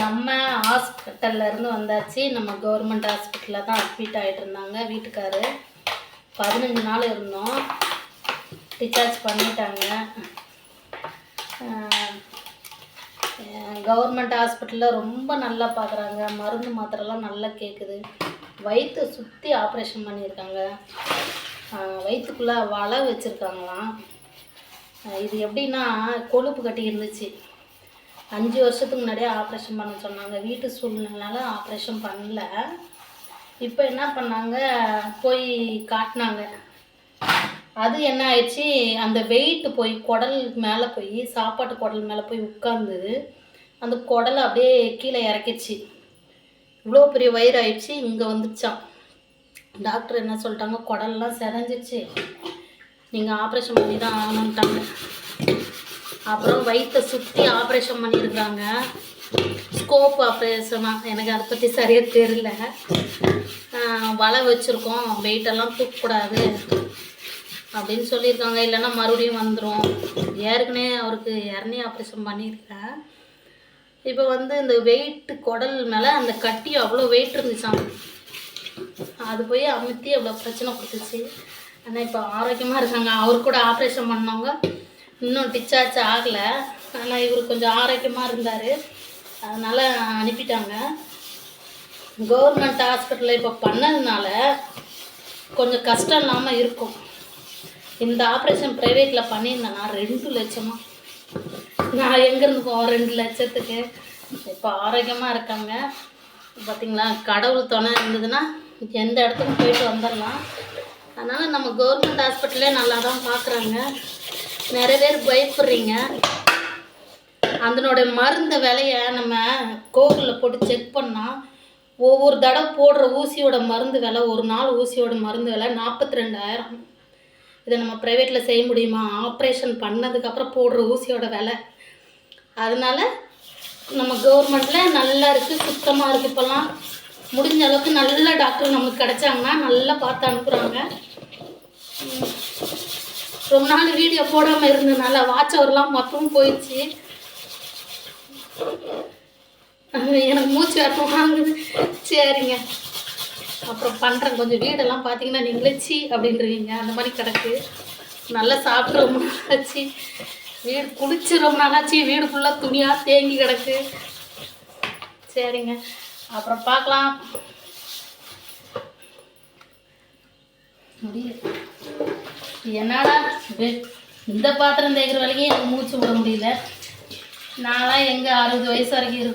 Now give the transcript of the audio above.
நம்ம ஹாஸ்பிட்டல்லேருந்து வந்தாச்சு. நம்ம கவர்மெண்ட் ஹாஸ்பிட்டலில் தான் அட்மிட் ஆகிட்டு இருந்தாங்க. வீட்டுக்காரு. பதினஞ்சு நாள் இருந்தோம். டிஸ்சார்ஜ் பண்ணிட்டாங்க. கவர்மெண்ட் ஹாஸ்பிட்டலில் ரொம்ப நல்லா பார்க்குறாங்க மருந்து மாத்திரைலாம் நல்லா கேட்குது வயிற்றை சுற்றி ஆப்ரேஷன் பண்ணியிருக்காங்க. வயிற்றுக்குள்ளே வலை வச்சுருக்காங்களாம். இது எப்படின்னா கொழுப்பு கட்டி இருந்துச்சு. அஞ்சு வருஷத்துக்கு முன்னாடியே ஆப்ரேஷன் பண்ண சொன்னாங்க. வீட்டு சூழ்நிலைனால ஆப்ரேஷன் பண்ணல. இப்போ என்ன பண்ணாங்க? போய் காட்டினாங்க. அது என்ன ஆயிடுச்சு? அந்த வெயிட் போய் குடல் மேலே போய் சாப்பாட்டு குடல் மேலே போய் உட்காந்து அந்த குடலை அப்படியே கீழே இறக்கிச்சு இவ்வளோ பெரிய வயிறு ஆயிடுச்சு இங்கே வந்துச்சான் டாக்டர் என்ன சொல்லிட்டாங்க? குடல்லாம் செதஞ்சிச்சு நீங்கள் ஆப்ரேஷன் பண்ணி தான் ஆகணுன்ட்டாங்க அப்புறம் வயிற்றை சுற்றி ஆப்ரேஷன் பண்ணியிருக்காங்க. ஸ்கோப் ஆப்ரேஷனாக எனக்கு அதை பற்றி சரியாக தெரியல. வலை வச்சுருக்கோம் வெயிட்டெல்லாம் தூக்கக்கூடாது அப்படின்னு சொல்லியிருக்காங்க. இல்லைன்னா மறுபடியும் வந்துடும் ஏற்கனவே அவருக்கு இறனி ஆப்ரேஷன் பண்ணியிருக்கேன். இப்போ வந்து இந்த வெயிட்டு குடல் மேலே அந்த கட்டி அவ்வளோ வெயிட் இருந்துச்சான் அது போய் அமுத்தி அவ்வளோ பிரச்சனை கொடுத்துச்சு. ஆனால் இப்போ ஆரோக்கியமாக இருக்காங்க. அவர் கூட ஆப்ரேஷன் பண்ணவங்க இன்னும் டிச்சார்ஜ் ஆகலை. ஆனால் இவர் கொஞ்சம் ஆரோக்கியமாக இருந்தார். அதனால் அனுப்பிட்டாங்க. கவர்மெண்ட் ஹாஸ்பிட்டலில் இப்போ பண்ணதுனால கொஞ்சம் கஷ்டம் இல்லாமல் இருக்கும். இந்த ஆப்ரேஷன் ப்ரைவேட்டில் பண்ணியிருந்தேன்னா ரெண்டு லட்சமாக நான் எங்கேருந்து போவேன் ரெண்டு லட்சத்துக்கு? இப்போ ஆரோக்கியமாக இருக்காங்க. பார்த்தீங்களா கடவுள் துணை இருந்ததுன்னா எந்த இடத்துக்கும் போயிட்டு வந்துடலாம் அதனால் நம்ம கவர்மெண்ட் ஹாஸ்பிட்டலே நல்லா தான் பார்க்குறாங்க நிறைய பேர் பயப்படுறீங்க. அதனோட மருந்து விலையை நம்ம கோகுலில் போட்டு செக் பண்ணால் ஒவ்வொரு தடவை போடுற ஊசியோட மருந்து விலை ஒரு நாள் ஊசியோட மருந்து விலை நாற்பத்தி ரெண்டாயிரம் இதை நம்ம ப்ரைவேட்டில் செய்ய முடியுமா? ஆப்ரேஷன் பண்ணதுக்கப்புறம் போடுற ஊசியோட விலை. அதனால் நம்ம கவர்மெண்ட்டில் நல்லா இருக்குது சுத்தமாக இருக்குது இப்போல்லாம். முடிஞ்ச அளவுக்கு நல்ல டாக்டர் நமக்கு கிடைச்சாங்கன்னா நல்லா பார்த்து அனுப்புகிறாங்க ரொம்ப நாள் வீடியோ போடாமல் இருந்ததுனால வாட்ச் அவர்லாம் மொத்தமும் போயிடுச்சு. எனக்கு மூச்சு வரணும் வாங்குது. சரிங்க. அப்புறம் பண்ணுறேன் கொஞ்சம் வீடெல்லாம் பார்த்தீங்கன்னா நீங்களே சி அப்படின்றீங்க. அந்த மாதிரி கிடக்கு. நல்லா சாப்பிட்டு ரொம்ப நாளாச்சு. வீடு குளிச்சு ரொம்ப நாளாச்சு. வீடு ஃபுல்லாக துணியாக தேங்கி கிடக்கு. சரிங்க. அப்புறம் பார்க்கலாம். முடியல என்னடா இந்த பாத்திரம் தேய்க்கிற வரைக்கும் எனக்கு மூச்சு விட முடியல. நான்லாம் எங்கே அறுபது வயசு வரைக்கும் இருக்கும்